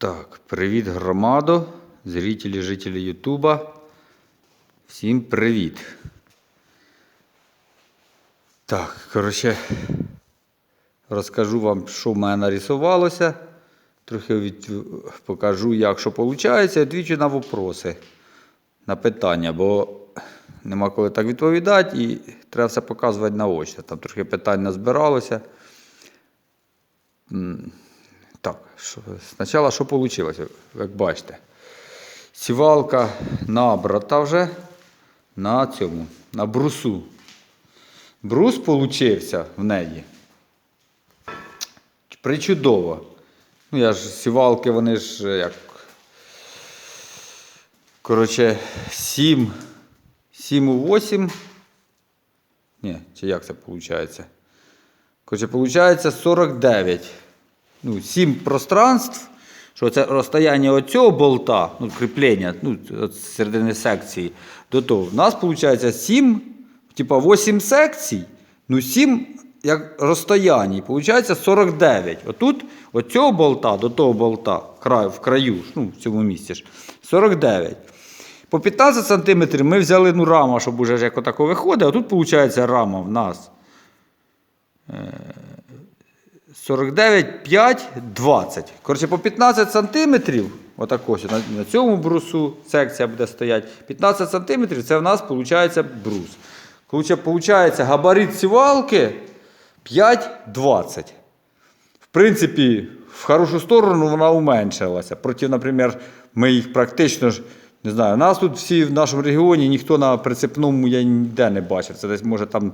Так, привіт, громадо, зрителі, жителі Ютуба. Всім привіт. Так, коротше, розкажу вам, що в мене нарисувалося. Трохи від... покажу, як що виходить, і відвічу на вопроси, на питання, бо нема коли так відповідати і треба все показувати наочно. Там трохи питань назбиралося. Спочатку що вийшло, як бачите. Сівалка набрата вже на цьому, на брусу. Брус получився в неї. Причудово. Ну, я ж сівалки, вони ж як. Коротше, 7, 7 у 8. Ні, чи як це виходить? Коротше, виходить 49 ну, 7 пространств, що це розстояння оцього болта, ну, кріплення, ну, середини секції до того. У нас виходить 7, типа 8 секцій, ну 7 як розстояння, виходить 49. Отут, от цього болта до того болта, в краю, ну, в цьому місці ж, 49. По 15 см ми взяли ну, рама, щоб уже як отако виходить, а тут виходить рама в нас. 49, 5, 20. Коротше, по 15 сантиметрів, отак ось, на, на цьому брусу секція буде стояти. 15 сантиметрів це в нас виходить брус. Коротше, виходить габарит сівалки 5,20. В принципі, в хорошу сторону вона уменшилася. Проти, наприклад, ми їх практично ж. Не знаю, нас тут всі в нашому регіоні ніхто на прицепному я ніде не бачив. Це десь може там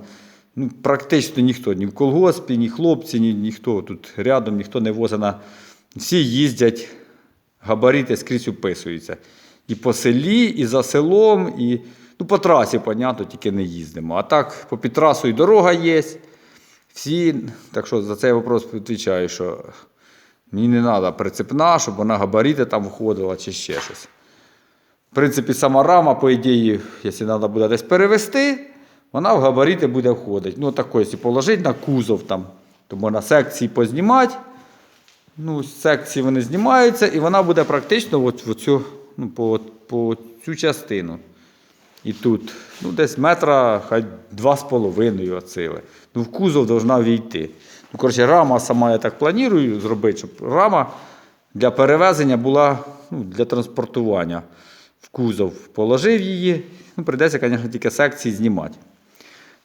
ну, практично ніхто, ні в колгоспі, ні хлопці, ні, ніхто тут рядом, ніхто не возить. Всі їздять, габарити скрізь уписуються. І по селі, і за селом, і ну, по трасі, понятно, тільки не їздимо. А так, по під трасою дорога є. Всі, так що за цей вопрос відповідаю, що мені не треба прицепна, щоб вона габарити там входила чи ще щось. В принципі, сама рама, по ідеї, якщо треба буде десь перевести, вона в габарити буде входити. Ну, тако, якщо положити на кузов, там, то можна секції познімати. Ну, секції вони знімаються, і вона буде практично от в цю, ну, по, по цю частину. І тут, ну, десь метра, хай два з половиною оцили. Ну, в кузов повинна війти. Ну, коротше, рама сама, я так планую зробити, щоб рама для перевезення була ну, для транспортування. В кузов положив її. Ну, прийдеться, звісно, тільки секції знімати.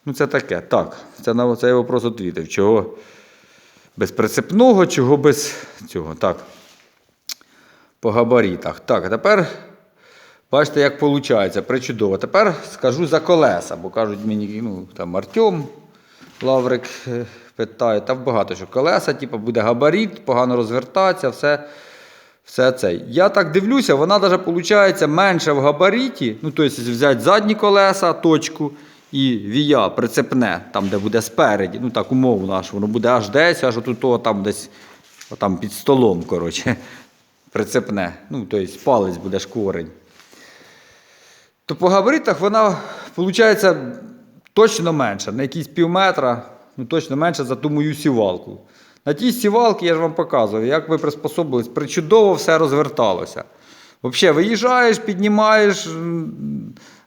Ну, це таке. Так, це на цей вопрос відповідав. Чого без прицепного, чого без цього. Так. По габаритах. Так, а тепер бачите, як виходить. Причудово. Тепер скажу за колеса, бо кажуть мені, ну, там Артем Лаврик е, питає, там багато що колеса, типу, буде габарит, погано розвертатися, все. Все це. Я так дивлюся, вона навіть менше в габаріті. Ну, тобто, взяти задні колеса, точку і вія прицепне, там, де буде спереді. Ну так умовно, аж воно буде аж десь, аж отут, там десь отам під столом, коротше, прицепне. Ну, тобто палець буде шкорень. То по габаритах вона виходить точно менша, на якісь пів метра, ну точно менша за ту мою сівалку. На тій сівалці я ж вам показував, як ви приспособились, причудово все розверталося. Взагалі, виїжджаєш, піднімаєш,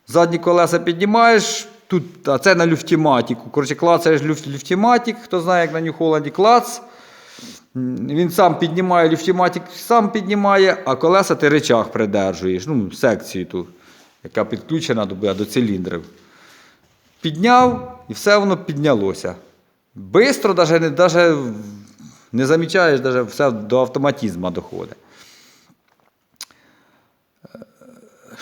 задні колеса піднімаєш, тут, а це на люфтіматіку. Коротше, клацаєш люф, люфтіматік, хто знає, як на Нью-Холланді клац. Він сам піднімає люфтіматік, сам піднімає, а колеса ти речах придержуєш, ну, секцію ту, яка підключена до, до циліндрів. Підняв і все воно піднялося. Бистро, навіть не, не замічаєш, даже все до автоматизму доходить.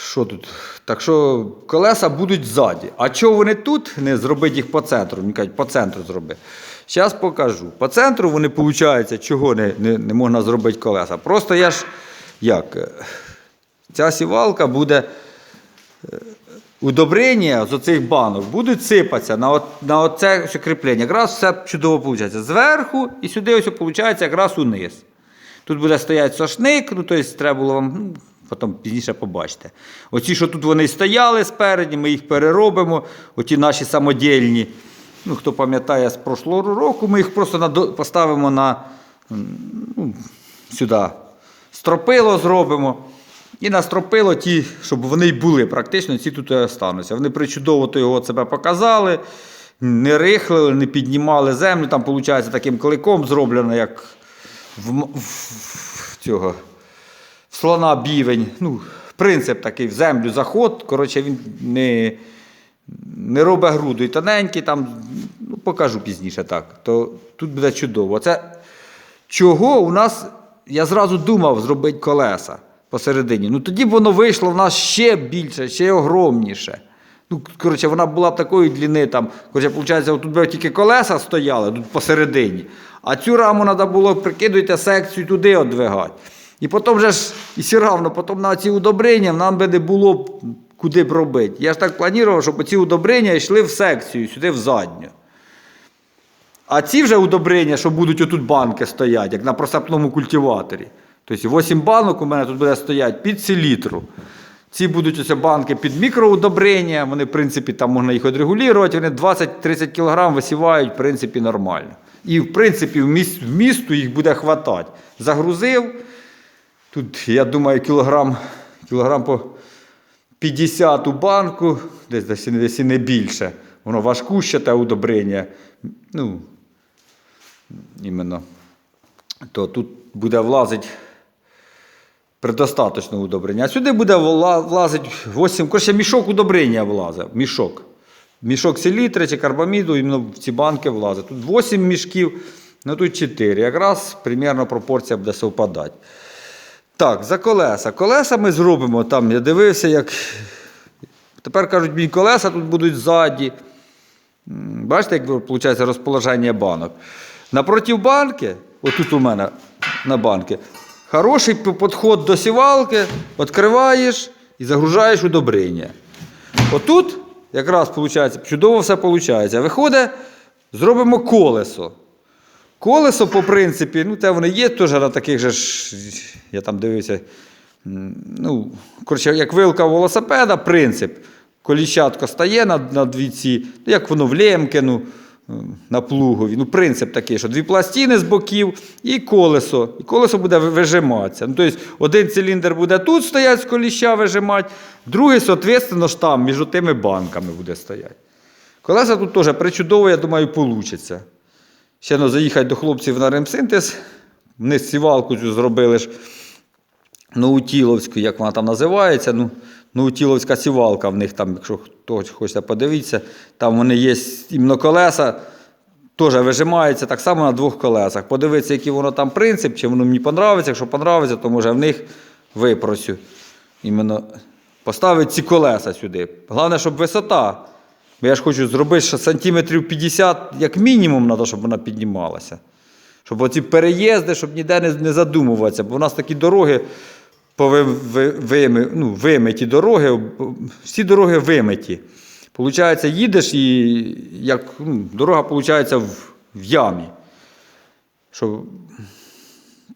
Що тут? Так що колеса будуть ззаді. А чого вони тут не зробити їх по центру? Мені кажуть, по центру зроби. Зараз покажу. По центру вони, виходить, чого не, не, не можна зробити колеса. Просто я ж як? Ця сівалка буде. Удобрення з оцих банок будуть сипатися на от, на оце кріплення. Якраз все чудово виходить. Зверху і сюди ось виходить якраз униз. Тут буде стояти сошник, ну тобто треба було вам, ну, потім пізніше побачите. Оці, що тут вони стояли спереді, ми їх переробимо. Оті наші самодільні. Ну, Хто пам'ятає з прошлого року, ми їх просто поставимо на, ну, сюди стропило зробимо. І на стропило ті, щоб вони й були, практично ці тут і остануться. Вони причудово то його себе показали, не рихлили, не піднімали землю. Там, виходить, таким кликом зроблено, як в, в, цього слона бівень. Ну, принцип такий в землю заход. Коротше, він не, не робить груду. І тоненький, там, ну, покажу пізніше так. То тут буде чудово. Це чого у нас, я зразу думав зробити колеса посередині. Ну тоді б воно вийшло в нас ще більше, ще огромніше. Ну, коротше, вона була б такої длини, там, коротше, виходить, тут би тільки колеса стояли тут посередині. А цю раму треба було прикидуйте секцію туди одвигати. І потім же ж, і все равно, потім на ці удобрення нам би не було куди б робити. Я ж так планував, щоб ці удобрення йшли в секцію, сюди в задню. А ці вже удобрення, що будуть отут банки стоять, як на просапному культиваторі. Тобто 8 банок у мене тут буде стояти під селітру. Ці будуть ось банки під мікроудобрення, вони, в принципі, там можна їх відрегулювати, вони 20-30 кг висівають, в принципі, нормально. І, в принципі, в місту їх буде хватати. Загрузив. Тут, я думаю, кілограм, кілограм по 50 у банку, десь, десь, десь і не більше. Воно важкуще те удобрення. Ну, іменно. То тут буде влазити предостаточно удобрення. А сюди буде вла- влазити 8, коротше, мішок удобрення влазить. Мішок. Мішок селітри чи карбаміду, іменно в ці банки влазить. Тут 8 мішків, ну тут 4. Якраз примерно пропорція буде совпадати. Так, за колеса. Колеса ми зробимо там. Я дивився, як. Тепер кажуть, мені колеса тут будуть ззаді. Бачите, як виходить розположення банок. Напротив банки, отут у мене на банки, хороший підход до сівалки, відкриваєш і загружаєш удобрення. Отут якраз виходить, чудово все виходить. Виходить, зробимо колесо. Колесо, по принципі, ну, те вони є теж на таких же ж, я там дивився, ну, коротше, як вилка велосипеда, принцип. Коліщатко стає на, на дві ну, як воно в лємки, ну, на плугові. Ну, принцип такий, що дві пластини з боків і колесо. І колесо буде вижиматися. Ну, тобто один циліндр буде тут стояти з коліща вижимати, другий, соответственно, ж там між тими банками буде стояти. Колеса тут теж причудово, я думаю, вийде. Ще ну, заїхати до хлопців на ремсинтез. Вони сівалку цю зробили ж Наутіловську, як вона там називається. Ну, Наутіловська сівалка в них там, якщо хтось хоче подивитися, там вони є іменно колеса, теж вижимаються так само на двох колесах. Подивитися, який воно там принцип, чи воно мені подобається. Якщо подобається, то може в них випросю. Іменно поставити ці колеса сюди. Головне, щоб висота. Бо я ж хочу зробити що сантиметрів 50, як мінімум, треба, щоб вона піднімалася. Щоб оці переїзди, щоб ніде не, не задумуватися. Бо у нас такі дороги пови, ну, вимиті дороги, всі дороги вимиті. Получається, їдеш і як, ну, дорога виходить в, в ямі. Щоб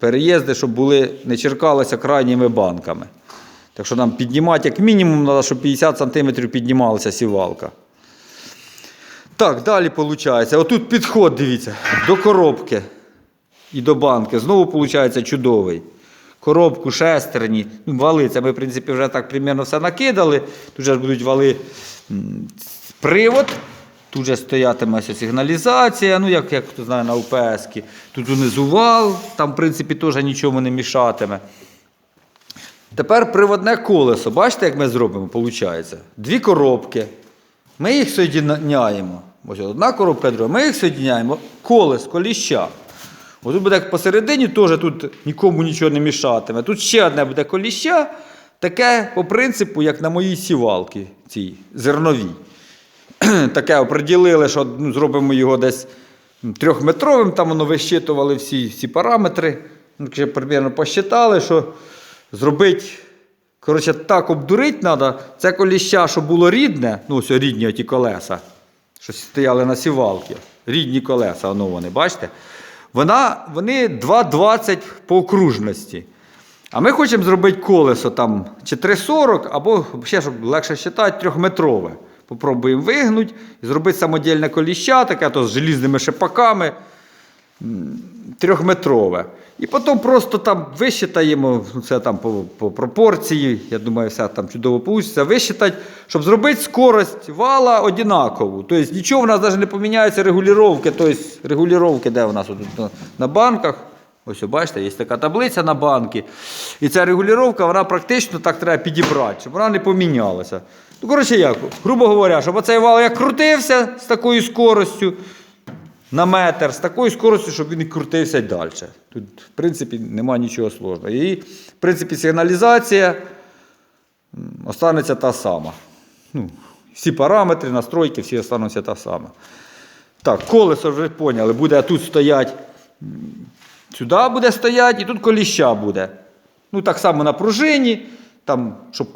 переїзди, щоб були, не черкалися крайніми банками. Так що нам піднімати, як мінімум, треба, щоб 50 см піднімалася сівалка. Так, далі виходить. Отут підход, дивіться, до коробки і до банки. Знову виходить чудовий. Коробку, шестерні, ну, вали. Це ми, в принципі, вже так примерно все накидали. Тут же будуть вали привод. Тут же стоятиме сигналізація, ну як, як хто знає на УПС. Тут унизу вал, там, в принципі, теж нічому не мішатиме. Тепер приводне колесо. Бачите, як ми зробимо, виходить? Дві коробки. Ми їх соєдиняємо. Ось одна коробка, друга. Ми їх соєдиняємо. Колес, коліща. Ось буде посередині, теж тут нікому нічого не мішатиме. Тут ще одне буде коліща, таке по принципу, як на моїй сівалці, цій зерновій. таке оприділили, що ну, зробимо його десь трьохметровим, там воно вищитували всі, всі параметри. Ну, вже примерно посчитали, що зробити, коротше, так обдурити треба. Це коліща, що було рідне, ну ось рідні оті колеса, що стояли на сівалці. Рідні колеса, воно вони, бачите? Вона, вони 2,20 по окружності. А ми хочемо зробити колесо там чи 3,40, або ще, щоб легше вважати, трьохметрове. Попробуємо вигнути і зробити самодільне коліща, таке то з желізними шипаками. Трьохметрове. І потім просто там висчитаємо, ну, це там по, по пропорції, я думаю, все там чудово вийде, висчитати, щоб зробити скорость вала однакову. Тобто нічого в нас навіть не поміняється регулювання, тобто регулювання, де у нас на, на банках. Ось, ви бачите, є така таблиця на банки. І ця регулювання, вона практично так треба підібрати, щоб вона не помінялася. Ну, коротше, як, грубо говоря, щоб оцей вал як крутився з такою скоростю, на метр з такою скоростю, щоб він і крутився далі. Тут, в принципі, немає нічого сложного. І, в принципі, сигналізація останеться та сама. Ну, всі параметри, настройки, всі остануться та сама. Так, колесо вже поняли, буде тут стоять, сюди буде стояти, і тут коліща буде. Ну, так само на пружині, там, щоб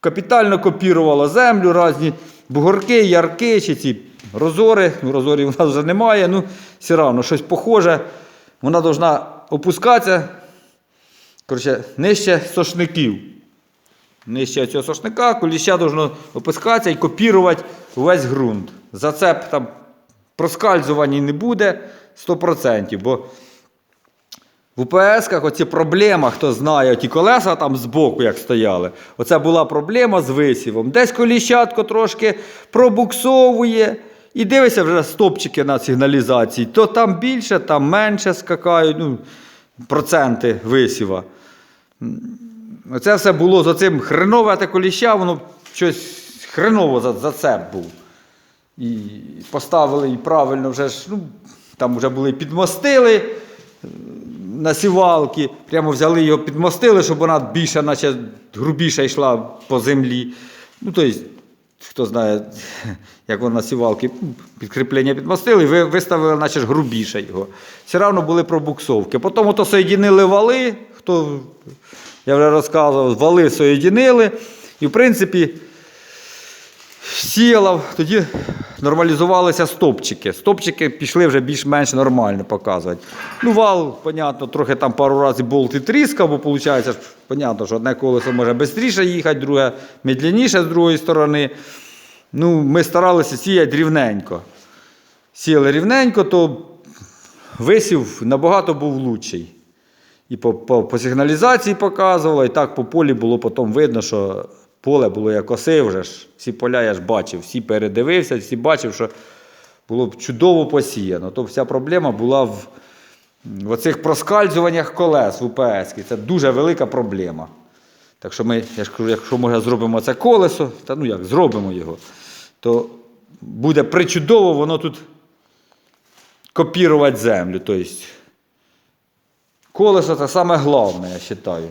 капітально копірувало землю, різні бугорки, ярки чи ці розори. Ну, розорів у нас вже немає, ну, все одно щось похоже. Вона повинна опускатися коротше, нижче сошників. Нижче цього сошника, коліща должно опускатися і копірувати весь ґрунт. Зацеп там проскальзування не буде 100%, бо в УПС-ках оці проблема, хто знає, ті колеса там збоку, як стояли. Оце була проблема з висівом. Десь коліщатко трошки пробуксовує. І дивися вже стопчики на сигналізації. То там більше, там менше скакають ну, проценти висіва. Оце все було за цим хренове те коліща, воно щось хреново за, за це був. І поставили і правильно вже ж, ну, там вже були підмостили е, на сівалки, прямо взяли його, підмостили, щоб вона більше, наче грубіше йшла по землі. Ну, тобто, хто знає, як вона сівалки, підкріплення підмастили, ви виставили, наче ж грубіше його. Все одно були пробуксовки. Потім ото соєдінили вали, хто, я вже розказував, вали соєдінили. І, в принципі, сіяла, тоді нормалізувалися стопчики. Стопчики пішли вже більш-менш нормально показувати. Ну, вал, понятно, трохи там пару разів болт і тріскав, бо виходить, понятно, що одне колесо може швидше їхати, друге медленніше з другої сторони. Ну, ми старалися сіяти рівненько. Сіяли рівненько, то висів набагато був лучший. І по, по, по сигналізації показувало, і так по полі було потім видно, що поле було як оси вже ж. Всі поля я ж бачив, всі передивився, всі бачив, що було б чудово посіяно. То вся проблема була в, в оцих проскальзуваннях колес в УПС. Це дуже велика проблема. Так що ми, я ж кажу, якщо може зробимо це колесо, та ну як, зробимо його, то буде причудово воно тут копірувати землю. Тобто, Колесо це саме головне, я вважаю.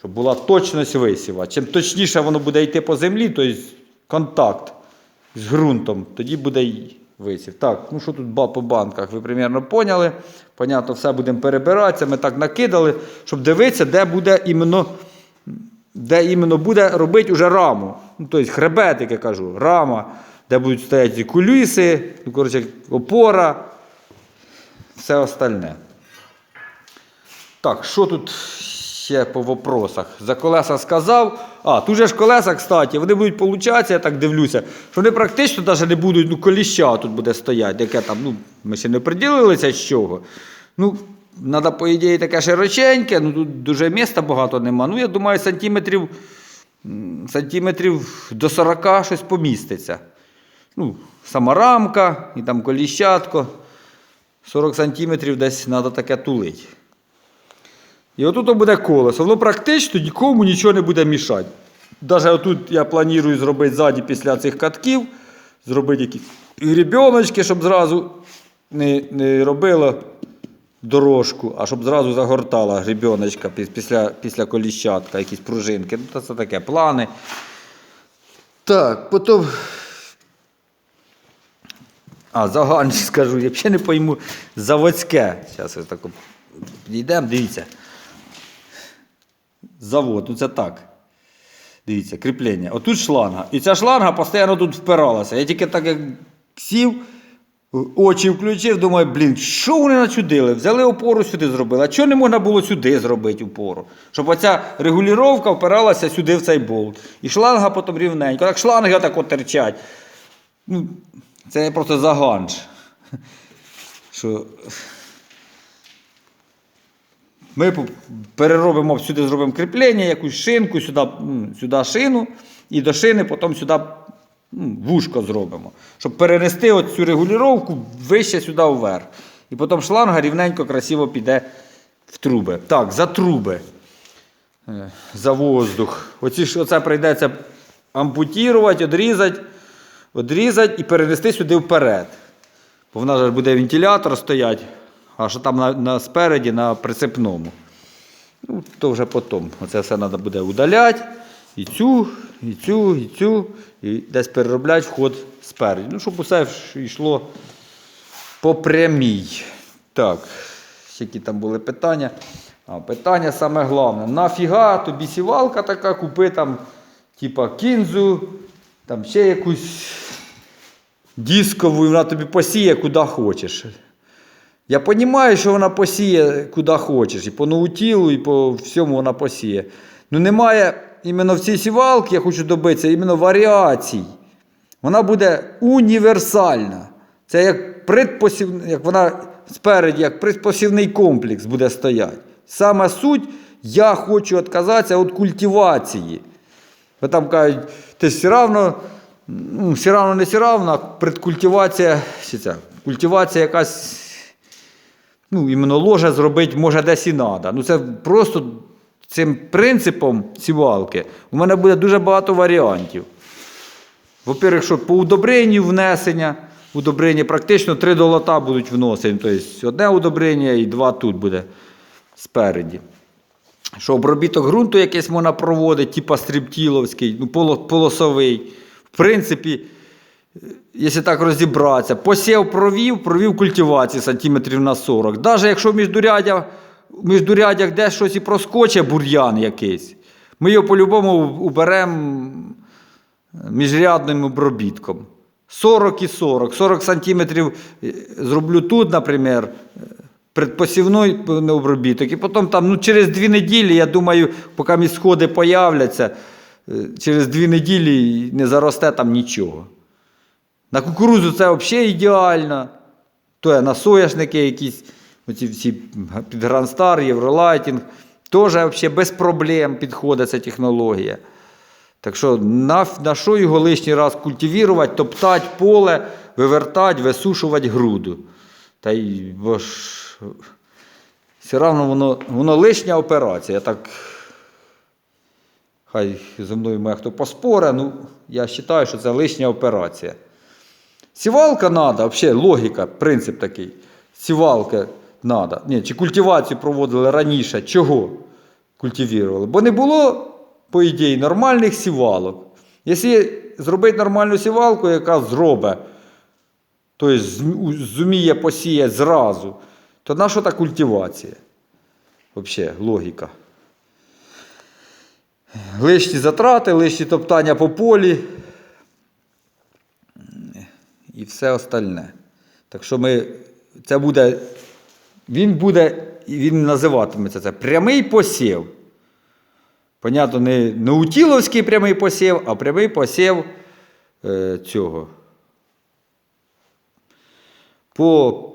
Щоб була точність висіва. Чим точніше воно буде йти по землі, тобто контакт з ґрунтом, тоді буде й висів. Так, ну що тут по банках, ви примерно поняли. Понятно, все будемо перебиратися. Ми так накидали, щоб дивитися, де буде іменно, де іменно буде робити уже раму. Ну, тобто хребетик, я кажу, рама, де будуть стояти куліси, ну, коротше, опора, все остальне. Так, що тут ще по вопросах? За колеса сказав. А, тут же ж колеса, кстати, вони будуть получатися, я так дивлюся, що вони практично навіть не будуть, ну, коліща тут буде стояти, яке там, ну, ми ще не приділилися з чого. Ну, треба, по ідеї, таке широченьке, ну тут дуже міста багато нема. Ну, я думаю, сантиметрів, сантиметрів до 40 щось поміститься. Ну, сама рамка і там коліщатко. 40 сантиметрів десь треба таке тулити. І отут буде колесо. Воно практично нікому нічого не буде мішати. Навіть отут я планую зробити ззаді після цих катків, зробити якісь грібіночки, щоб зразу не, не робило дорожку, а щоб зразу загортала грібіночка після, після коліщатка, якісь пружинки. Ну, це таке плани. Так, потім. А, загальне скажу, я взагалі не пойму. Заводське. Зараз ось так підійдемо, дивіться. Завод, ну це так. Дивіться, кріплення. Отут шланга. І ця шланга постійно тут впиралася. Я тільки так як сів, очі включив, думаю, блін, що вони начудили? Взяли опору сюди зробили. А чого не можна було сюди зробити опору? Щоб оця регулювання впиралася сюди в цей болт. І шланга потім рівненько. Так шланги отак от терчать. Ну, це просто заганж. що ми переробимо сюди, зробимо кріплення, якусь шинку, сюди, сюди шину, і до шини потім сюди вушко зробимо. Щоб перенести цю регулювання вище сюди вверх. І потім шланга рівненько, красиво піде в труби. Так, за труби. Е, За воздух. Оці, оце прийдеться ампутувати, відрізати, відрізати і перенести сюди вперед. Бо в нас буде вентилятор стоять, а що там на, на спереді, на прицепному. Ну, то вже потім. Оце все треба буде удаляти. І цю, і цю, і цю, і десь переробляти вход спереді. Ну, щоб усе йшло по прямій. Так, які там були питання. А, питання саме головне. Нафіга тобі сівалка така, купи там, типа кінзу, там ще якусь дискову, і вона тобі посіє куди хочеш. Я розумію, що вона посіє куди хочеш, і по наутілу, і по всьому вона посіє. Ну немає іменно в цій сівалці, я хочу добитися, іменно варіацій. Вона буде універсальна. Це як предпосів... як вона спереді, як предпосівний комплекс буде стояти. Саме суть, я хочу відказатися від культивації. Бо там кажуть, ти все одно, ну, все одно не все а предкультивація, культивація якась, ну, іменно ложа зробити може десь і треба. Ну, це просто цим принципом сівалки у мене буде дуже багато варіантів. Во-первых, що по удобренню внесення, удобрення практично три долота будуть вносені. Тобто одне удобрення і два тут буде спереді. Що обробіток ґрунту якийсь можна проводити, типа стріптіловський, ну, полосовий. В принципі, якщо так розібратися, посів провів, провів культивації сантиметрів на 40. Навіть якщо в міждурядях, в міждурядях десь щось і проскоче бур'ян якийсь, ми його по-любому уберемо міжрядним обробітком. 40 і 40. 40 сантиметрів е, зроблю тут, наприклад, е, предпосівний обробіток. І потім там, ну, через дві неділі, я думаю, поки сходи появляться, е, через дві неділі не заросте там нічого. На кукурудзу це взагалі ідеально. То є на соняшники якісь, оці всі під Грандстар, Євролайтінг, теж взагалі без проблем підходить ця технологія. Так що на, на що його лишній раз культивувати, топтати поле, вивертати, висушувати груду. Та й бо ж все одно воно, воно лишня операція. Так, хай зі мною має хто поспоре, ну я вважаю, що це лишня операція. Сівалка треба, взагалі логіка, принцип такий. Сівалка треба. Ні, чи культивацію проводили раніше. Чого культивували? Бо не було, по ідеї, нормальних сівалок. Якщо зробити нормальну сівалку, яка зробить, тобто зуміє посіяти зразу, то на що та культивація? Взагалі, логіка. Лишні затрати, лишні топтання по полі і все остальне. Так що ми, це буде, він буде, він називатиметься це прямий посів. Понятно, не наутіловський прямий посів, а прямий посів е, цього. По,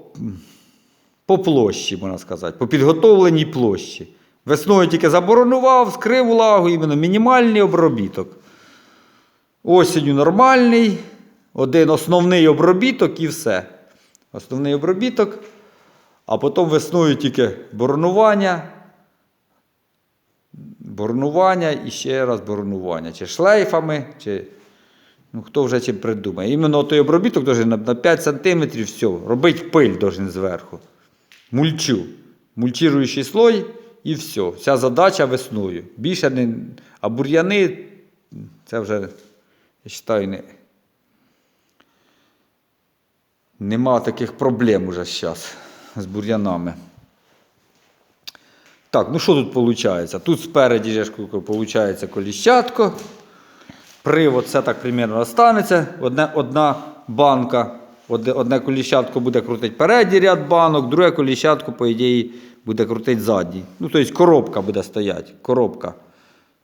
по площі, можна сказати, по підготовленій площі. Весною тільки заборонував, скрив влагу, іменно мінімальний обробіток. Осінню нормальний, один основний обробіток і все. Основний обробіток, а потім весною тільки боронування, боронування і ще раз боронування. Чи шлейфами, чи ну, хто вже чим придумає. Іменно той обробіток на 5 см все. Робить пиль должен зверху. Мульчу. Мульчируючий слой і все. Вся задача весною. Більше не. А бур'яни це вже, я вважаю, не. Нема таких проблем уже зараз з бур'янами. Так, ну що тут виходить? Тут спереді ж виходить коліщатко. Привод це так примерно останеться. Одне, одна банка, одне, одне коліщатко буде крутити передній ряд банок, друге коліщатко, по ідеї, буде крутити задній. Ну, тобто коробка буде стояти. Коробка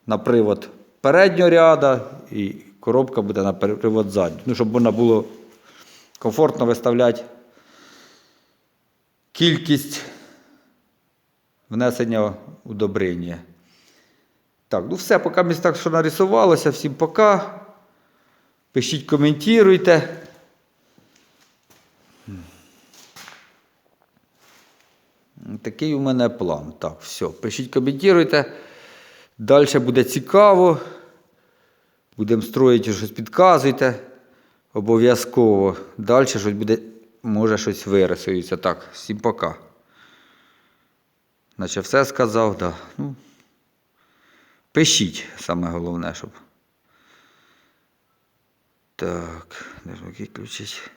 на привод переднього ряда і коробка буде на привод заднього. Ну, щоб вона було комфортно виставляти кількість внесення удобрення. Так, ну все, поки ми так, що нарисувалося. Всім пока. Пишіть, коментуйте. Такий у мене план. Так, все. Пишіть, коментуйте. Далі буде цікаво. Будемо строїти щось, підказуйте. Обов'язково. Далі щось буде, може щось вирисується. Так, всім пока. Наче все сказав, да. Ну, пишіть, саме головне, щоб. Так, де ж виключить.